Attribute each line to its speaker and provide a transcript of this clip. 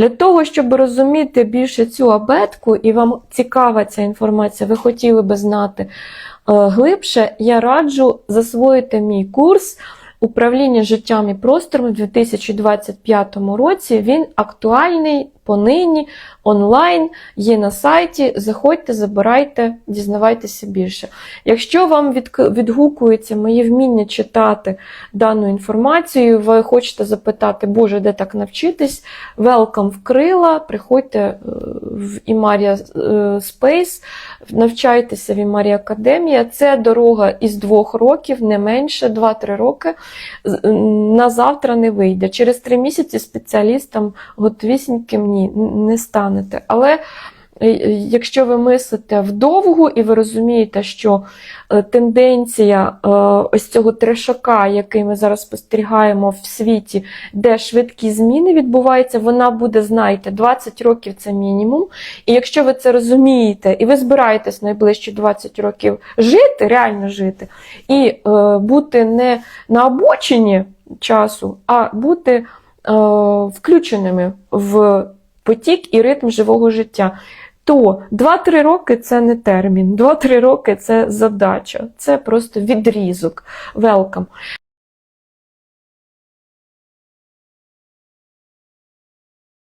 Speaker 1: Для того, щоб розуміти більше цю абетку і вам цікава ця інформація, ви хотіли би знати е, глибше, я раджу засвоїти мій курс управління життям і простором у 2025 році. Він актуальний понині, онлайн, є на сайті. Заходьте, забирайте, дізнавайтеся більше. Якщо вам відгукуються мої вміння читати дану інформацію, ви хочете запитати, Боже, де так навчитись? Welcome в крила, приходьте е, в Імарія Space, навчайтеся в Імарія Академія. Це дорога із двох років, не менше, 2-3 роки. На завтра не вийде. Через три місяці спеціалістам готовісіньким ні, не станете. Але е, якщо ви мислите вдовгу і ви розумієте, що е, тенденція е, ось цього трешака, який ми зараз спостерігаємо в світі, де швидкі зміни відбуваються, вона буде, знаєте, 20 років це мінімум. І якщо ви це розумієте, і ви збираєтесь найближчі 20 років жити, реально жити, і бути не на обочині часу, а бути включеними в потік і ритм живого життя. То 2-3 роки це не термін, 2-3 роки це задача, це просто відрізок. Welcome.